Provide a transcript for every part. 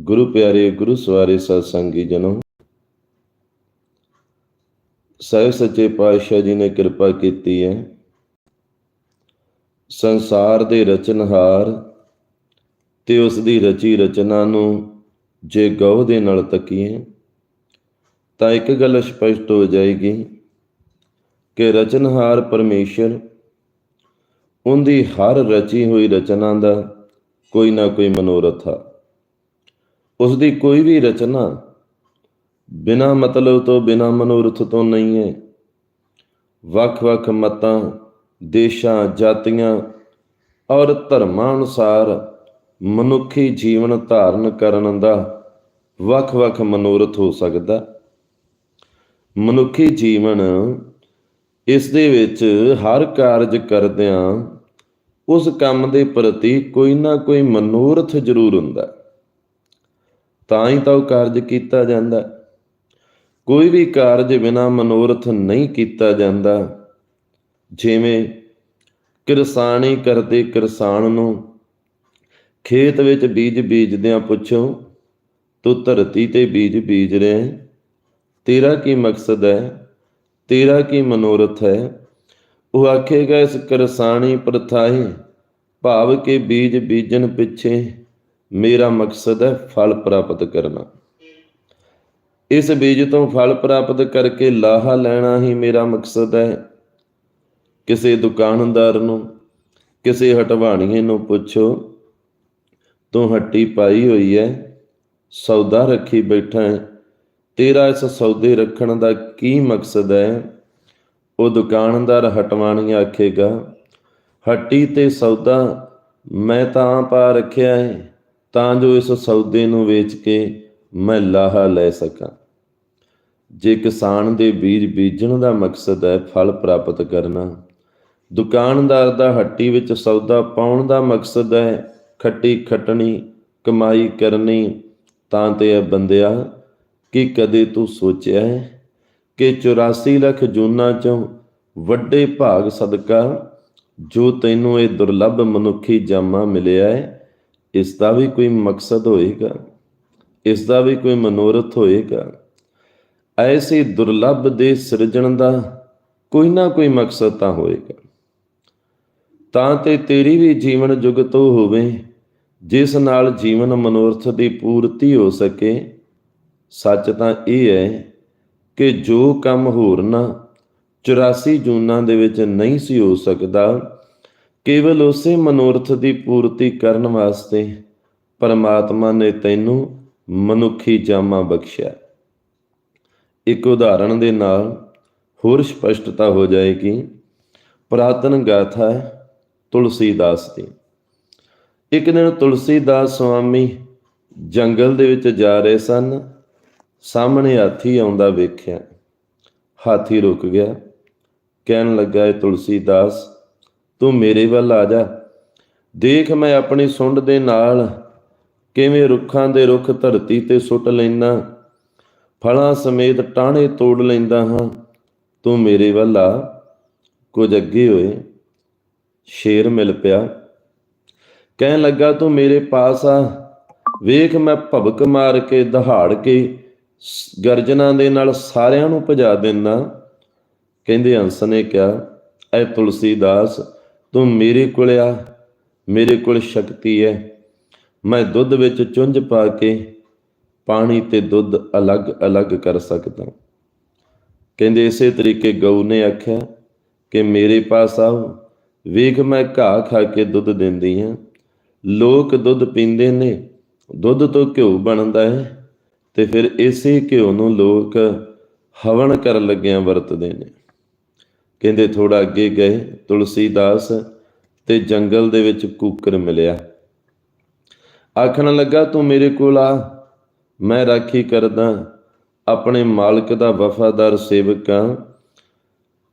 ਗੁਰੂ ਪਿਆਰੇ, ਗੁਰੂ ਸਵਾਰੇ ਸਤ ਸੰਗੀ ਜਨੋ। ਸਾਹਿਬ ਸੱਚੇ ਪਾਤਸ਼ਾਹ ਜੀ ਨੇ ਕਿਰਪਾ ਕੀਤੀ ਹੈ। ਸੰਸਾਰ ਦੇ ਰਚਨਹਾਰ ਤੇ ਉਸ ਦੀ ਰਚੀ ਰਚਨਾ ਨੂੰ ਜੇ ਗਉ ਦੇ ਨਾਲ ਤੱਕੀਏ, ਤਾਂ ਇੱਕ ਗੱਲ ਸਪਸ਼ਟ ਹੋ ਜਾਏਗੀ ਕਿ ਰਚਨਹਾਰ ਪਰਮੇਸ਼ਰ ਉਹਦੀ ਹਰ ਰਚੀ ਹੋਈ ਰਚਨਾ ਦਾ ਕੋਈ ਨਾ ਕੋਈ ਮਨੋਰਥ ਆ। ਉਸ ਦੀ ਕੋਈ ਵੀ ਰਚਨਾ ਬਿਨਾ ਮਤਲਬ ਤੋਂ ਬਿਨਾ ਮਨੋਰਥ ਤੋਂ ਨਹੀਂ ਹੈ। ਵੱਖ-ਵੱਖ ਮਤਾਂ, ਦੇਸ਼ਾਂ, ਜਾਤੀਆਂ ਔਰ ਧਰਮਾਂ ਅਨੁਸਾਰ ਮਨੁੱਖੀ ਜੀਵਨ ਧਾਰਨ ਕਰਨ ਦਾ ਵੱਖ-ਵੱਖ ਮਨੋਰਥ ਹੋ ਸਕਦਾ। ਮਨੁੱਖੀ ਜੀਵਨ ਇਸ ਦੇ ਵਿੱਚ ਹਰ ਕਾਰਜ ਕਰਦਿਆਂ ਉਸ ਕੰਮ ਦੇ ਪ੍ਰਤੀ ਕੋਈ ਨਾ ਕੋਈ ਮਨੋਰਥ ਜ਼ਰੂਰ ਹੁੰਦਾ। ਤਾਂ ਹੀ ਤਾਂ ਉਹ ਕਾਰਜ ਕੀਤਾ ਜਾਂਦਾ। ਕੋਈ ਵੀ ਕਾਰਜ ਬਿਨਾ ਮਨੋਰਥ ਨਹੀਂ ਕੀਤਾ ਜਾਂਦਾ। ਜਿਵੇਂ ਕਿਰਸਾਨੀ ਕਰਦੇ ਕਿਰਸਾਨ ਨੂੰ ਖੇਤ ਵਿੱਚ ਬੀਜ ਬੀਜਦਿਆਂ ਪੁੱਛੋ, ਤੂੰ ਧਰਤੀ ਤੇ ਬੀਜ ਬੀਜ ਰਿਹਾ ਤੇਰਾ ਕੀ ਮਕਸਦ ਹੈ? ਤੇਰਾ ਕੀ ਮਨੋਰਥ ਹੈ? ਉਹ ਆਖੇਗਾ, ਇਸ ਕਿਰਸਾਨੀ ਪ੍ਰਥਾਏ ਭਾਵ ਕੇ ਬੀਜ ਬੀਜਣ ਪਿੱਛੇ ਮੇਰਾ ਮਕਸਦ ਹੈ ਫਲ ਪ੍ਰਾਪਤ ਕਰਨਾ। ਇਸ ਬੀਜ ਤੋਂ ਫਲ ਪ੍ਰਾਪਤ ਕਰਕੇ ਲਾਹਾ ਲੈਣਾ ਹੀ ਮੇਰਾ ਮਕਸਦ ਹੈ। ਕਿਸੇ ਦੁਕਾਨਦਾਰ ਨੂੰ, ਕਿਸੇ ਹਟਵਾਣੀਏ ਨੂੰ ਪੁੱਛੋ, ਤੂੰ ਹੱਟੀ ਪਾਈ ਹੋਈ ਹੈ ਸੌਦਾ ਰੱਖੀ ਬੈਠਾ ਹੈ ਤੇਰਾ ਇਸ ਸੌਦੇ ਰੱਖਣ ਦਾ ਕੀ ਮਕਸਦ ਹੈ ਉਹ ਦੁਕਾਨਦਾਰ ਹਟਵਾਣੀ ਆਖੇਗਾ, ਹੱਟੀ ਤੇ ਸੌਦਾ ਮੈਂ ਤਾਂ ਪਾ ਰੱਖਿਆ ਹੈ ਤਾਂ ਜੋ ਇਸ ਸੌਦੇ ਨੂੰ ਵੇਚ ਕੇ ਮੈਂ ਲਾਹਾ ਲੈ ਸਕਾਂ। ਜੇ ਕਿਸਾਨ ਦੇ ਬੀਜ ਬੀਜਣ ਦਾ ਮਕਸਦ ਹੈ ਫਲ ਪ੍ਰਾਪਤ ਕਰਨਾ, ਦੁਕਾਨਦਾਰ ਦਾ ਹੱਟੀ ਵਿੱਚ ਸੌਦਾ ਪਾਉਣ ਦਾ ਮਕਸਦ ਹੈ ਖੱਟੀ ਖਟਣੀ, ਕਮਾਈ ਕਰਨੀ, ਤਾਂ ਤੇ ਇਹ ਬੰਦਿਆ, ਕਿ ਕਦੇ ਤੂੰ ਸੋਚਿਆ ਹੈ ਕਿ 84 ਲੱਖ ਜੂਨਾਂ ਚੋਂ ਵੱਡੇ ਭਾਗ ਸਦਕਾ ਜੋ ਤੈਨੂੰ ਇਹ ਦੁਰਲੱਭ ਮਨੁੱਖੀ ਜਾਮਾ ਮਿਲਿਆ ਹੈ? ਇਸ ਦਾ ਵੀ ਕੋਈ ਮਕਸਦ ਹੋਏਗਾ, ਇਸ ਦਾ ਵੀ ਕੋਈ ਮਨੋਰਥ ਹੋਏਗਾ। ਐਸੀ ਦੁਰਲੱਭ ਦੇ ਸਿਰਜਣ ਦਾ ਕੋਈ ਨਾ ਕੋਈ ਮਕਸਦ ਤਾਂ ਹੋਏਗਾ। ਤਾਂ ਤੇ ਤੇਰੀ ਵੀ ਜੀਵਨ ਜੁਗਤ ਹੋਵੇ, ਜਿਸ ਨਾਲ ਜੀਵਨ ਮਨੋਰਥ ਦੀ ਪੂਰਤੀ ਹੋ ਸਕੇ, ਸੱਚ ਤਾਂ ਇਹ ਹੈ ਕਿ ਜੋ ਕੰਮ ਹੋਰ ਨਾ 84 ਜੂਨਾਂ ਦੇ ਵਿੱਚ ਨਹੀਂ ਸੀ ਹੋ ਸਕਦਾ ਕੇਵਲ ਉਸੇ ਮਨੋਰਥ ਦੀ ਪੂਰਤੀ ਕਰਨ ਵਾਸਤੇ ਪਰਮਾਤਮਾ ਨੇ ਤੈਨੂੰ ਮਨੁੱਖੀ ਜਾਮਾ ਬਖਸ਼ਿਆ। ਇੱਕ ਉਦਾਹਰਣ ਦੇ ਨਾਲ ਹੋਰ ਸਪਸ਼ਟਤਾ ਹੋ ਜਾਏਗੀ। ਪ੍ਰਾਤਨ ਗਾਥਾ ਹੈ ਤੁਲਸੀਦਾਸ ਦੀ। ਇੱਕ ਦਿਨ ਤੁਲਸੀਦਾਸ ਸੁਆਮੀ ਜੰਗਲ ਦੇ ਵਿੱਚ ਜਾ ਰਹੇ ਸਨ। ਸਾਹਮਣੇ ਹਾਥੀ ਆਉਂਦਾ ਵੇਖਿਆ। ਹਾਥੀ ਰੁਕ ਗਿਆ। ਕਹਿਣ ਲੱਗਾ, ਇਹ ਤੁਲਸੀਦਾਸ ਤੂੰ ਮੇਰੇ ਵੱਲ ਆ ਜਾ। ਦੇਖ ਮੈਂ ਆਪਣੀ ਸੁੰਡ ਦੇ ਨਾਲ ਕਿਵੇਂ ਰੁੱਖਾਂ ਦੇ ਰੁੱਖ ਧਰਤੀ ਤੇ ਸੁੱਟ ਲੈਣਾ ਫਲਾਂ ਸਮੇਤ ਟਾਣੇ ਤੋੜ ਲੈਂਦਾ ਹਾਂ। ਤੂੰ ਮੇਰੇ ਵੱਲ ਆ। ਕੁਝ ਅੱਗੇ ਹੋਏ ਸ਼ੇਰ ਮਿਲ ਪਿਆ। ਕਹਿਣ ਲੱਗਾ ਤੂੰ ਮੇਰੇ ਪਾਸ ਆ। ਵੇਖ ਮੈਂ ਭਬਕ ਮਾਰ ਕੇ, ਦਹਾੜ ਕੇ ਗਰਜਨਾ ਦੇ ਨਾਲ ਸਾਰਿਆਂ ਨੂੰ ਭਜਾ ਦਿੰਦਾ। ਕਹਿੰਦੇ ਹੰਸ ਨੇ ਕਿਹਾ, ਐ ਤੁਲਸੀਦਾਸ ਤੂੰ ਮੇਰੇ ਕੋਲ ਆ, ਮੇਰੇ ਕੋਲ ਸ਼ਕਤੀ ਹੈ ਮੈਂ ਦੁੱਧ ਵਿੱਚ ਚੁੰਝ ਪਾ ਕੇ ਪਾਣੀ ਤੇ ਦੁੱਧ ਅਲੱਗ-ਅਲੱਗ ਕਰ ਸਕਦਾ ਕਹਿੰਦੇ ਇਸੇ ਤਰੀਕੇ ਗਊ ਨੇ ਆਖਿਆ ਕਿ ਮੇਰੇ ਪਾਸ ਆਓ। ਵੇਖ ਮੈਂ ਘਾਹ ਖਾ ਕੇ ਦੁੱਧ ਦਿੰਦੀ ਹਾਂ। ਲੋਕ ਦੁੱਧ ਪੀਂਦੇ ਨੇ, ਦੁੱਧ ਤੋਂ ਘਿਓ ਬਣਦਾ ਹੈ ਤੇ ਫਿਰ ਇਸੇ ਘਿਓ ਨੂੰ ਲੋਕ ਹਵਨ ਕਰਨ ਲੱਗਿਆਂ ਵਰਤਦੇ ਨੇ। ਕਹਿੰਦੇ ਥੋੜਾ ਅੱਗੇ ਗਏ, ਤੁਲਸੀਦਾਸ ਤੇ ਜੰਗਲ ਦੇ ਵਿੱਚ ਕੂਕਰ ਮਿਲਿਆ। ਆਖਣ ਲੱਗਾ, ਤੂੰ ਮੇਰੇ ਕੋਲ ਆ, ਮੈਂ ਰਾਖੀ ਕਰਦਾ, ਆਪਣੇ ਮਾਲਕ ਦਾ ਵਫਾਦਾਰ ਸੇਵਕ ਆ।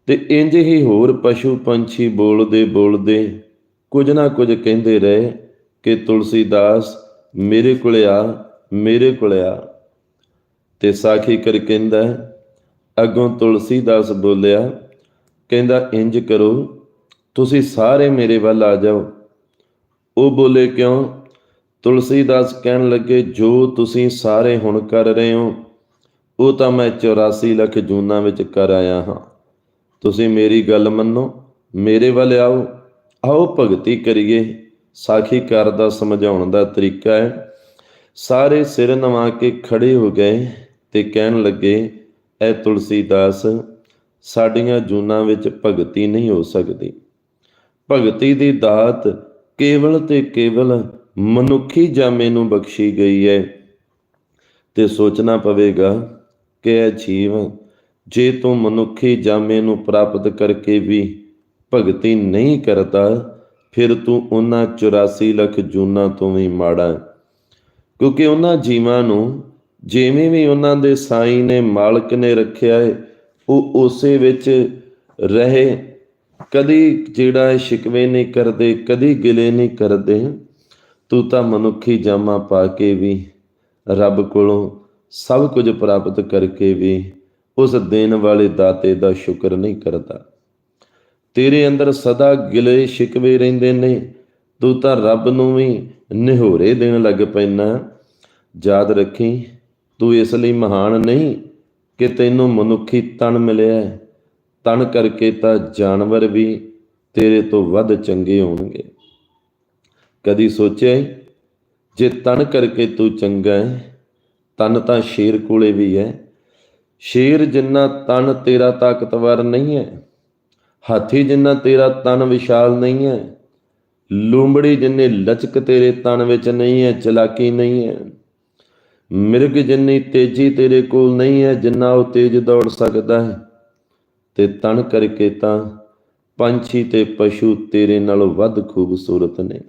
ਤੇ ਇੰਜ ਹੀ ਹੋਰ ਪਸ਼ੂ ਪੰਛੀ ਬੋਲਦੇ ਬੋਲਦੇ ਕੁਝ ਨਾ ਕੁਝ ਕਹਿੰਦੇ ਰਹੇ ਕਿ ਤੁਲਸੀਦਾਸ ਮੇਰੇ ਕੋਲ ਆ, ਮੇਰੇ ਕੋਲ ਆ। ਤੇ ਸਾਖੀ ਕਰ ਕਹਿੰਦਾ, ਅੱਗੋਂ ਤੁਲਸੀਦਾਸ ਬੋਲਿਆ ਕਹਿੰਦਾ, ਇੰਜ ਕਰੋ, ਤੁਸੀਂ ਸਾਰੇ ਮੇਰੇ ਵੱਲ ਆ ਜਾਓ। ਉਹ ਬੋਲੇ, ਕਿਉਂ? ਤੁਲਸੀਦਾਸ ਕਹਿਣ ਲੱਗੇ, ਜੋ ਤੁਸੀਂ ਸਾਰੇ ਹੁਣ ਕਰ ਰਹੇ ਹੋ, ਉਹ ਤਾਂ ਮੈਂ 84 ਲੱਖ ਜੂਨਾਂ ਵਿੱਚ ਕਰ ਆਇਆ ਹਾਂ। ਤੁਸੀਂ ਮੇਰੀ ਗੱਲ ਮੰਨੋ, ਮੇਰੇ ਵੱਲ ਆਓ। ਆਓ, ਭਗਤੀ ਕਰੀਏ। ਸਾਖੀਕਾਰ ਦਾ ਸਮਝਾਉਣ ਦਾ ਤਰੀਕਾ ਹੈ। ਸਾਰੇ ਸਿਰ ਨਵਾ ਕੇ ਖੜੇ ਹੋ ਗਏ ਤੇ ਕਹਿਣ ਲੱਗੇ, ਐ ਤੁਲਸੀਦਾਸ ਸਾਡੀਆਂ ਜੂਨਾਂ ਵਿੱਚ ਭਗਤੀ ਨਹੀਂ ਹੋ ਸਕਦੀ। ਭਗਤੀ ਦੀ ਦਾਤ ਕੇਵਲ ਤੇ ਕੇਵਲ ਮਨੁੱਖੀ ਜਾਮੇ ਨੂੰ ਬਖਸ਼ੀ ਗਈ ਹੈ। ਤੇ ਸੋਚਣਾ ਪਵੇਗਾ ਕਿ ਇਹ ਜੀਵ ਜੇ ਤੂੰ ਮਨੁੱਖੀ ਜਾਮੇ ਨੂੰ ਪ੍ਰਾਪਤ ਕਰਕੇ ਵੀ ਭਗਤੀ ਨਹੀਂ ਕਰਦਾ, ਫਿਰ ਤੂੰ ਉਹਨਾਂ 84 ਲੱਖ ਜੂਨਾਂ ਤੋਂ ਵੀ ਮਾੜਾ ਕਿਉਂਕਿ ਉਹਨਾਂ ਜੀਵਾਂ ਨੂੰ ਜਿਵੇਂ ਵੀ ਉਹਨਾਂ ਦੇ ਸਾਈਂ ਨੇ ਮਾਲਕ ਨੇ ਰੱਖਿਆ ਹੈ ਉਹ ਉਸੇ ਵਿੱਚ ਰਹੇ, ਕਦੀ ਜਿਹੜਾ ਹੈ ਸ਼ਿਕਵੇ ਨਹੀਂ ਕਰਦੇ, ਕਦੀ ਗਿਲੇ ਨਹੀਂ ਕਰਦੇ, ਤੂੰ ਤਾਂ ਮਨੁੱਖੀ ਜਾਮਾ ਪਾ ਕੇ ਵੀ ਰੱਬ ਕੋਲੋਂ ਸਭ ਕੁਝ ਪ੍ਰਾਪਤ ਕਰਕੇ ਵੀ ਉਸ ਦੇਣ ਵਾਲੇ ਦਾਤੇ ਦਾ ਸ਼ੁਕਰ ਨਹੀਂ ਕਰਦਾ। ਤੇਰੇ ਅੰਦਰ ਸਦਾ ਗਿਲੇ ਸ਼ਿਕਵੇ ਰਹਿੰਦੇ ਨੇ, ਤੂੰ ਤਾਂ ਰੱਬ ਨੂੰ ਵੀ ਨਿਹੋਰੇ ਦੇਣ ਲੱਗ ਪੈਣਾ ਯਾਦ ਰੱਖੀ, ਤੂੰ ਇਸ ਲਈ ਮਹਾਨ ਨਹੀਂ ਕਿ ਤੈਨੂੰ ਮਨੁੱਖੀ ਤਨ ਮਿਲਿਆ ਹੈ। ਤਨ ਕਰਕੇ ਤਾਂ ਜਾਨਵਰ ਵੀ ਤੇਰੇ ਤੋਂ ਵੱਧ ਚੰਗੇ ਹੋਣਗੇ। ਕਦੀ ਸੋਚਿਆ ਜੇ ਤਨ ਕਰਕੇ ਤੂੰ ਚੰਗਾ ਹੈ, ਤਨ ਤਾਂ ਸ਼ੇਰ ਕੋਲੇ ਵੀ ਹੈ। ਸ਼ੇਰ ਜਿੰਨਾ ਤਨ ਤੇਰਾ ਤਾਕਤਵਰ ਨਹੀਂ ਹੈ, ਹਾਥੀ ਜਿੰਨਾ ਤੇਰਾ ਤਨ ਵਿਸ਼ਾਲ ਨਹੀਂ ਹੈ, ਲੂੰਬੜੀ ਜਿੰਨੇ ਲਚਕ ਤੇਰੇ ਤਨ ਵਿੱਚ ਨਹੀਂ ਹੈ, ਚਲਾਕੀ ਨਹੀਂ ਹੈ। ਮਿਰਗ ਜਿੰਨੀ ਤੇਜ਼ੀ ਤੇਰੇ ਕੋਲ ਨਹੀਂ ਹੈ, ਜਿੰਨਾ ਉਹ ਤੇਜ਼ ਦੌੜ ਸਕਦਾ ਹੈ। ਤੇ ਤਣ ਕਰਕੇ ਤਾਂ ਪੰਛੀ ਤੇ ਪਸ਼ੂ ਤੇਰੇ ਨਾਲੋਂ ਵੱਧ ਖੂਬਸੂਰਤ ਨੇ।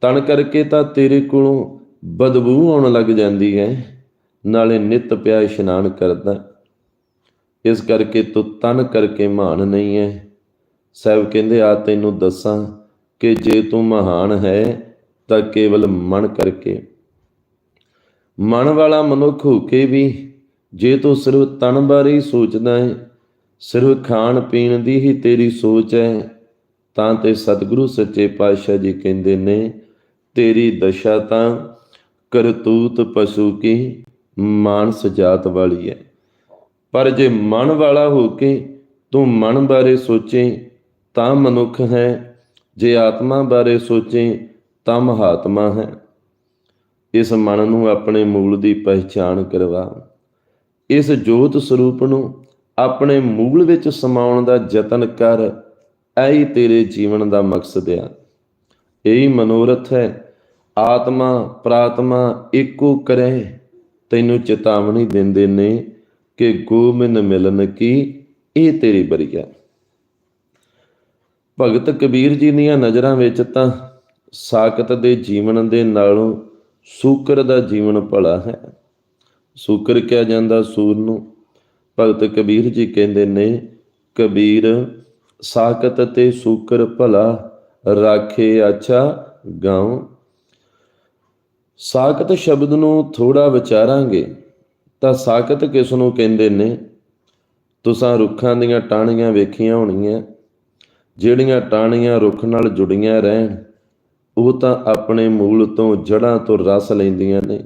ਤਣ ਕਰਕੇ ਤਾਂ ਤੇਰੇ ਕੋਲੋਂ ਬਦਬੂ ਆਉਣ ਲੱਗ ਜਾਂਦੀ ਹੈ, ਨਾਲੇ ਨਿਤ ਪਿਆ ਇਸ਼ਨਾਨ ਕਰਦਾ ਇਸ ਕਰਕੇ ਤੂੰ ਤਨ ਕਰਕੇ ਮਹਾਨ ਨਹੀਂ ਹੈ। ਸਾਹਿਬ ਕਹਿੰਦੇ, ਆ ਤੈਨੂੰ ਦੱਸਾਂ ਕਿ ਜੇ ਤੂੰ ਮਹਾਨ ਹੈ, ਤਾਂ ਕੇਵਲ ਮਨ ਕਰਕੇ। ਮਨ ਵਾਲਾ ਮਨੁੱਖ ਹੋ ਕੇ ਵੀ ਜੇ ਤੂੰ ਸਿਰਫ ਤਨ ਬਾਰੇ ਹੀ ਸੋਚਦਾ ਹੈ, ਸਿਰਫ ਖਾਣ ਪੀਣ ਦੀ ਹੀ ਤੇਰੀ ਸੋਚ ਹੈ, ਤਾਂ ਤੇ ਸਤਿਗੁਰੂ ਸੱਚੇ ਪਾਤਸ਼ਾਹ ਜੀ ਕਹਿੰਦੇ ਨੇ, ਤੇਰੀ ਦਸ਼ਾ ਤਾਂ ਕਰਤੂਤ ਪਸ਼ੂ ਕੀ ਮਾਨਸ ਜਾਤ ਵਾਲੀ ਹੈ। ਪਰ ਜੇ ਮਨ ਵਾਲਾ ਹੋ ਕੇ ਤੂੰ ਮਨ ਬਾਰੇ ਸੋਚੇ, ਤਾਂ ਮਨੁੱਖ ਹੈ, ਜੇ ਆਤਮਾ ਬਾਰੇ ਸੋਚੇ, ਤਾਂ ਮਹਾਤਮਾ ਹੈ। ਇਸ ਮਨ ਨੂੰ ਆਪਣੇ ਮੂਲ ਦੀ ਪਹਿਚਾਣ ਕਰਵਾ। ਇਸ ਜੋਤ ਸਰੂਪ ਨੂੰ ਆਪਣੇ ਮੂਲ ਵਿੱਚ ਸਮਾਉਣ ਦਾ ਯਤਨ ਕਰ, ਐਹੀ ਤੇਰੇ ਜੀਵਨ ਦਾ ਮਕਸਦ ਆ। ਇਹੀ ਮਨੋਰਥ ਹੈ, ਆਤਮਾ ਪ੍ਰਾਤਮਾ ਇੱਕੋ ਕਰੇ, ਤੈਨੂੰ ਚੇਤਾਵਨੀ ਦਿੰਦੇ ਨੇ ਕਿ ਗੋਬਿੰਦ ਮਿਲਨ ਕੀ, ਇਹ ਤੇਰੀ ਬਰੀਆ ਭਗਤ ਕਬੀਰ ਜੀ ਦੀਆਂ ਨਜ਼ਰਾਂ ਵਿੱਚ ਤਾਂ ਸਾਕਤ ਦੇ ਜੀਵਨ ਦੇ ਨਾਲੋਂ ਸੂਕਰ ਦਾ ਜੀਵਨ ਭਲਾ ਹੈ। ਸੂਕਰ ਕਿਹਾ ਜਾਂਦਾ ਸੂਰ ਨੂੰ। ਭਗਤ ਕਬੀਰ ਜੀ ਕਹਿੰਦੇ ਨੇ, ਕਬੀਰ ਸਾਕਤ ਤੇ ਸੂਕਰ ਭਲਾ ਰਾਖੇ ਅੱਛਾ ਗਾਉ। ਸਾਕਤ ਸ਼ਬਦ ਨੂੰ ਥੋੜਾ ਵਿਚਾਰਾਂਗੇ, ਤਾਂ ਸਾਕਤ ਕਿਸ ਨੂੰ ਕਹਿੰਦੇ ਨੇ? ਤੁਸਾਂ ਰੁੱਖਾਂ ਦੀਆਂ ਟਾਹਣੀਆਂ ਵੇਖੀਆਂ ਹੋਣੀਆਂ, ਜਿਹੜੀਆਂ ਟਾਹਣੀਆਂ ਰੁੱਖ ਨਾਲ ਜੁੜੀਆਂ ਰਹਿਣ। ਉਹ ਤਾਂ ਆਪਣੇ ਮੂਲ ਤੋਂ ਜੜਾਂ ਤੋਂ ਰਸ ਲੈਂਦੀਆਂ ਨੇ,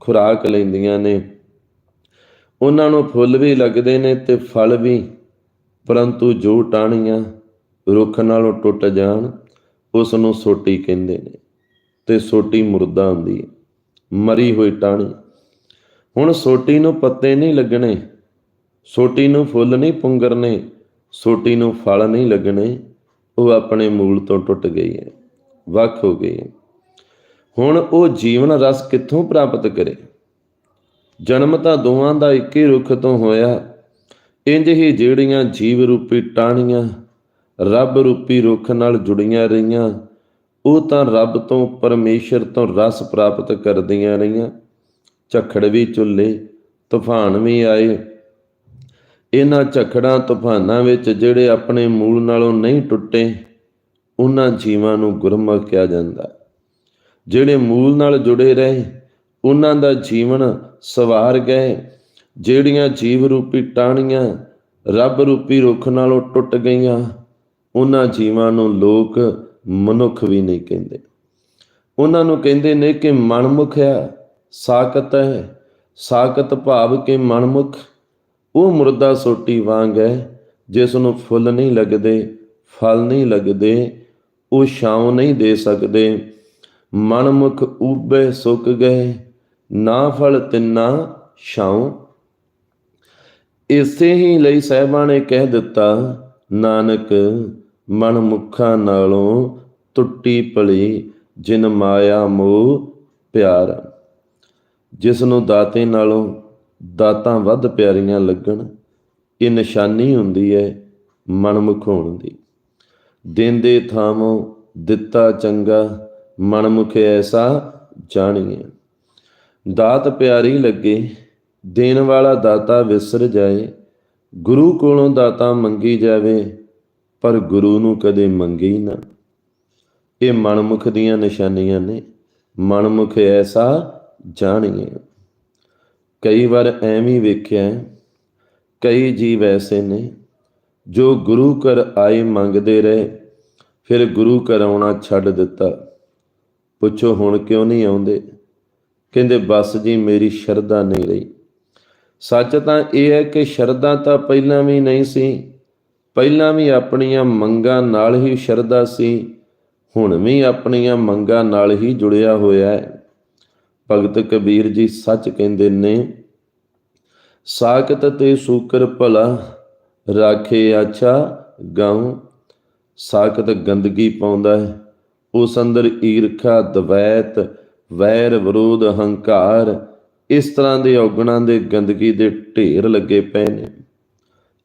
ਖੁਰਾਕ ਲੈਂਦੀਆਂ ਨੇ। ਉਹਨਾਂ ਨੂੰ ਫੁੱਲ ਵੀ ਲੱਗਦੇ ਨੇ ਤੇ ਫਲ ਵੀ, ਪਰੰਤੂ ਜੋ ਟਾਹਣੀਆਂ ਰੁੱਖ ਨਾਲੋਂ ਟੁੱਟ ਜਾਣ ਉਸ ਨੂੰ ਸੋਟੀ ਕਹਿੰਦੇ ਨੇ ਤੇ ਸੋਟੀ ਮੁਰਦਾ ਹੁੰਦੀ ਹੈ, ਮਰੀ ਹੋਈ ਟਾਹਣੀ। ਹੁਣ ਸੋਟੀ ਨੂੰ ਪੱਤੇ ਨਹੀਂ ਲੱਗਣੇ, ਸੋਟੀ ਨੂੰ ਫੁੱਲ ਨਹੀਂ ਪੁੰਗਰਨੇ, ਸੋਟੀ ਨੂੰ ਫਲ ਨਹੀਂ ਲੱਗਣੇ, ਉਹ ਆਪਣੇ ਮੂਲ ਤੋਂ ਟੁੱਟ ਗਈ ਹੈ। ਵੱਖ ਹੋ ਗਈ। ਹੁਣ ਉਹ ਜੀਵਨ ਰਸ ਕਿੱਥੋਂ ਪ੍ਰਾਪਤ ਕਰੇ? ਜਨਮ ਤਾਂ ਦੋਵਾਂ ਦਾ ਇੱਕ ਹੀ ਰੁੱਖ ਤੋਂ ਹੋਇਆ। ਇੰਜ ਹੀ ਜਿਹੜੀਆਂ ਜੀਵ ਰੂਪੀ ਟਾਹਣੀਆਂ, ਰੱਬ ਰੂਪੀ ਰੁੱਖ ਨਾਲ ਜੁੜੀਆਂ ਰਹੀਆਂ, ਉਹ ਤਾਂ ਰੱਬ ਤੋਂ ਪਰਮੇਸ਼ਰ ਤੋਂ ਰਸ ਪ੍ਰਾਪਤ ਕਰਦੀਆਂ ਰਹੀਆਂ। ਝਖੜ ਵੀ ਚੁੱਲੇ ਤੂਫਾਨ ਵੀ ਆਏ। ਇਹਨਾਂ ਝਖੜਾਂ ਤੂਫਾਨਾਂ ਵਿੱਚ ਜਿਹੜੇ ਆਪਣੇ ਮੂਲ ਨਾਲੋਂ ਨਹੀਂ ਟੁੱਟੇ ਉਹਨਾਂ ਜੀਵਾਂ ਨੂੰ ਗੁਰਮੁਖ ਕਿਹਾ ਜਾਂਦਾ ਜਿਹੜੇ ਮੂਲ ਨਾਲ ਜੁੜੇ ਰਹੇ, ਉਹਨਾਂ ਦਾ ਜੀਵਨ ਸਵਾਰ ਗਏ। ਜਿਹੜੀਆਂ ਜੀਵ ਰੂਪੀ ਟਾਹਣੀਆਂ ਰੱਬ ਰੂਪੀ ਰੁੱਖ ਨਾਲੋਂ ਟੁੱਟ ਗਈਆਂ, ਉਹਨਾਂ ਜੀਵਾਂ ਨੂੰ ਲੋਕ ਮਨੁੱਖ ਵੀ ਨਹੀਂ ਕਹਿੰਦੇ। ਉਹਨਾਂ ਨੂੰ ਕਹਿੰਦੇ ਨੇ ਕਿ ਮਨਮੁਖ ਹੈ ਸਾਕਤ ਹੈ ਸਾਕਤ ਭਾਵ ਕਿ ਮਨਮੁਖ। ਉਹ ਮੁਰਦਾ ਸੋਟੀ ਵਾਂਗ ਹੈ, ਜਿਸ ਨੂੰ ਫੁੱਲ ਨਹੀਂ ਲੱਗਦੇ, ਫਲ ਨਹੀਂ ਲੱਗਦੇ ਉਹ ਛਾਂ ਨਹੀਂ ਦੇ ਸਕਦੇ। ਮਨਮੁਖ ਉਬੇ ਸੁੱਕ ਗਏ ਨਾ ਫਲ ਤਿੰਨਾ ਛਾਉ। ਇਸੇ ਹੀ ਲਈ ਸਹਿਬਾਂ ਨੇ ਕਹਿ ਦਿੱਤਾ, ਨਾਨਕ ਮਨਮੁਖਾਂ ਨਾਲੋਂ ਟੁੱਟੀ ਭਲੀ ਜਿਨ ਮਾਇਆ ਮੋਹ ਪਿਆਰ। ਜਿਸ ਨੂੰ ਦਾਤੇ ਨਾਲੋਂ ਦਾਤਾਂ ਵੱਧ ਪਿਆਰੀਆਂ ਲੱਗਣ, ਇਹ ਨਿਸ਼ਾਨੀ ਹੁੰਦੀ ਹੈ ਮਨਮੁਖ ਹੋਣ ਦੀ। ਦਿੰਦੇ ਥਾਮੋ ਦਿੱਤਾ ਚੰਗਾ, ਮਨਮੁਖ ਐਸਾ ਜਾਣੀਏ ਦਾਤ ਪਿਆਰੀ ਲੱਗੇ, ਦੇਣ ਵਾਲਾ ਦਾਤਾ ਵਿਸਰ ਜਾਏ। ਗੁਰੂ ਕੋਲੋਂ ਦਾਤਾ ਮੰਗੀ ਜਾਵੇ, ਪਰ ਗੁਰੂ ਨੂੰ ਕਦੇ ਮੰਗੀ ਨਾ। ਇਹ ਮਨਮੁਖ ਦੀਆਂ ਨਿਸ਼ਾਨੀਆਂ ਨੇ, ਮਨਮੁਖ ਐਸਾ ਜਾਣੀਏ ਕਈ ਵਾਰ ਐਵੇਂ ਵੇਖਿਆ, ਕਈ ਜੀਵ ਐਸੇ ਨੇ ਜੋ ਗੁਰੂ ਘਰ ਆਏ ਮੰਗਦੇ ਰਹੇ, ਫਿਰ ਗੁਰੂ ਘਰ ਆਉਣਾ ਛੱਡ ਦਿੱਤਾ। ਪੁੱਛੋ ਹੁਣ ਕਿਉਂ ਨਹੀਂ ਆਉਂਦੇ? ਕਹਿੰਦੇ, ਬਸ ਜੀ, ਮੇਰੀ ਸ਼ਰਧਾ ਨਹੀਂ ਰਹੀ। ਸੱਚ ਤਾਂ ਇਹ ਹੈ ਕਿ ਸ਼ਰਧਾ ਤਾਂ ਪਹਿਲਾਂ ਵੀ ਨਹੀਂ ਸੀ, ਪਹਿਲਾਂ ਵੀ ਆਪਣੀਆਂ ਮੰਗਾਂ ਨਾਲ ਹੀ ਸ਼ਰਧਾ ਸੀ, ਹੁਣ ਵੀ ਆਪਣੀਆਂ ਮੰਗਾਂ ਨਾਲ ਹੀ ਜੁੜਿਆ ਹੋਇਆ ਹੈ। ਭਗਤ ਕਬੀਰ ਜੀ ਸੱਚ ਕਹਿੰਦੇ ਨੇ, ਸਾਖਤ ਤੇ ਸੂਕਰ ਭਲਾ ਰਾਖੇ ਆਛਾ ਗਾਉ, ਸਾਖਤ ਗੰਦਗੀ ਪਾਉਂਦਾ ਹੈ। ਉਸ ਅੰਦਰ ਈਰਖਾ, ਦਵੈਤ, ਵੈਰ ਵਿਰੋਧ, ਹੰਕਾਰ, ਇਸ ਤਰ੍ਹਾਂ ਦੇ ਔਗਣਾਂ ਦੇ ਗੰਦਗੀ ਦੇ ਢੇਰ ਲੱਗੇ ਪਏ ਨੇ।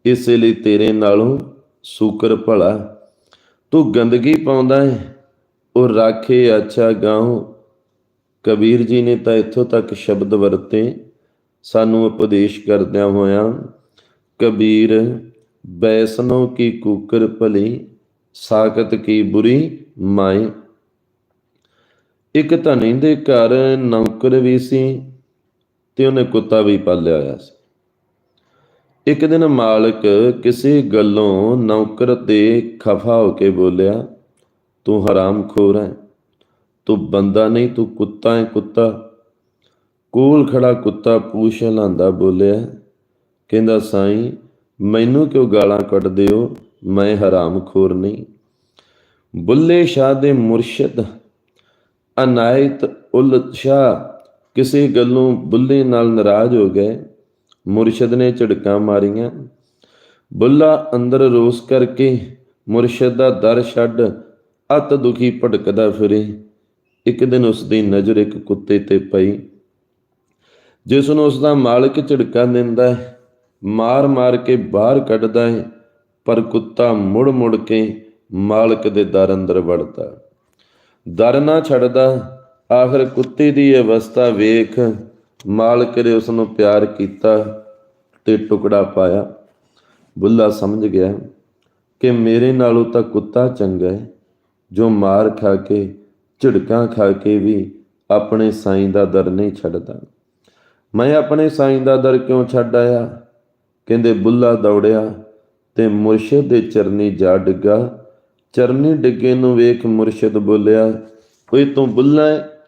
ਇਸੇ ਲਈ ਤੇਰੇ ਨਾਲੋਂ ਸੂਕਰ ਭਲਾ ਤੂੰ ਗੰਦਗੀ ਪਾਉਂਦਾ ਹੈ। ਉਹ ਰਾਖੇ ਅੱਛਾ ਗਾਉ, ਕਬੀਰ ਜੀ ਨੇ ਤਾਂ ਇੱਥੋਂ ਤੱਕ ਸ਼ਬਦ ਵਰਤੇ। ਸਾਨੂੰ ਉਪਦੇਸ਼ ਕਰਦਿਆਂ ਹੋਇਆਂ ਕਬੀਰ, ਬੈਸਨੋ ਕੀ ਕੂਕਰ ਭਲੀ, ਸਾਖਤ ਕੀ ਬੁਰੀ ਮਾਈ। ਇੱਕ ਧਨੀ ਦੇ ਘਰ ਨੌਕਰ ਵੀ ਸੀ ਤੇ ਉਹਨੇ ਕੁੱਤਾ ਵੀ ਪਾਲਿਆ ਹੋਇਆ ਸੀ। ਇੱਕ ਦਿਨ ਮਾਲਕ ਕਿਸੇ ਗੱਲੋਂ ਨੌਕਰ ਤੇ ਖਫਾ ਹੋ ਕੇ ਬੋਲਿਆ, ਤੂੰ ਹਰਾਮਖੋਰ ਹੈ, ਤੂੰ ਬੰਦਾ ਨਹੀਂ, ਤੂੰ ਕੁੱਤਾ ਹੈ ਕੁੱਤਾ। ਕੋਲ ਖੜਾ ਕੁੱਤਾ ਪੂਛ ਹਿਲਾਉਂਦਾ ਬੋਲਿਆ ਕਹਿੰਦਾ, ਸਾਈਂ, ਮੈਨੂੰ ਕਿਉਂ ਗਾਲਾਂ ਕੱਢਦੇ ਹੋ? ਮੈਂ ਹਰਾਮਖੋਰ ਨਹੀਂ। ਬੁੱਲੇ ਸ਼ਾਹ ਦੇ ਮੁਰਸ਼ਿਦ ਅਨਾਇਤ ਉਲ ਸ਼ਾਹ ਕਿਸੇ ਗੱਲੋਂ ਬੁੱਲੇ ਨਾਲ ਨਾਰਾਜ਼ ਹੋ ਗਏ। ਮੁਰਸ਼ਿਦ ਨੇ ਝੜਕਾਂ ਮਾਰੀਆਂ। ਬੁੱਲਾ ਅੰਦਰ ਰੋਸ ਕਰਕੇ ਮੁਰਸ਼ਿਦ ਦਾ ਦਰ ਛੱਡ ਅਤ ਦੁਖੀ ਭਟਕਦਾ ਫਿਰੇ। ਇੱਕ ਦਿਨ ਉਸ ਦੀ ਨਜ਼ਰ ਇੱਕ ਕੁੱਤੇ ਤੇ ਪਈ, ਜਿਸ ਨੂੰ ਉਸ ਦਾ ਮਾਲਕ ਝਿੜਕਾ ਦਿੰਦਾ ਹੈ। ਮਾਰ ਮਾਰ ਕੇ ਬਾਹਰ ਕੱਢਦਾ ਹੈ ਪਰ ਕੁੱਤਾ ਮੁੜ ਮੁੜ ਕੇ ਮਾਲਕ ਦੇ ਦਰ ਅੰਦਰ ਵੜਦਾ। ਦਰ ਨਾ ਛੱਡਦਾ, ਆਖਰ ਕੁੱਤੇ ਦੀ ਅਵਸਥਾ ਵੇਖ ਮਾਲਕ ਨੇ ਉਸ ਨੂੰ ਪਿਆਰ ਕੀਤਾ ਤੇ ਟੁਕੜਾ ਪਾਇਆ। ਬੁੱਲਾ ਸਮਝ ਗਿਆ ਕਿ ਮੇਰੇ ਨਾਲੋਂ ਤਾਂ ਕੁੱਤਾ ਚੰਗਾ ਹੈ ਜੋ ਮਾਰ ਖਾ ਕੇ, ਝਿੜਕਾਂ ਖਾ ਕੇ ਵੀ ਆਪਣੇ ਸਾਈਂ ਦਾ ਦਰ ਨਹੀਂ ਛੱਡਦਾ। ਮੈਂ ਆਪਣੇ ਸਾਈਂ ਦਾ ਦਰ ਕਿਉਂ ਛੱਡ ਆਇਆ? ਕਹਿੰਦੇ, ਬੁੱਲਾ ਦੌੜਿਆ ਤੇ ਮੁਰਸ਼ਿਦ ਦੇ ਚਰਨੀ ਜਾ ਡਿੱਗਾ। ਚਰਨੀ ਡਿੱਗੇ ਨੂੰ ਵੇਖ ਮੁਰਸ਼ਿਦ ਬੋਲਿਆ ਕੋਈ ਤੂੰ ਬੁੱਲਾ ਹੈ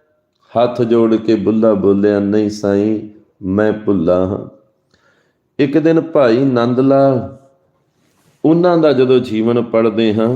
ਹੱਥ ਜੋੜ ਕੇ ਬੁੱਲਾ ਬੋਲਿਆ, ਨਹੀਂ ਸਾਈਂ, ਮੈਂ ਭੁੱਲਾ ਹਾਂ। ਇੱਕ ਦਿਨ ਭਾਈ ਨੰਦ ਲਾਲ, ਉਹਨਾਂ ਦਾ ਜਦੋਂ ਜੀਵਨ ਪੜ੍ਹਦੇ ਹਾਂ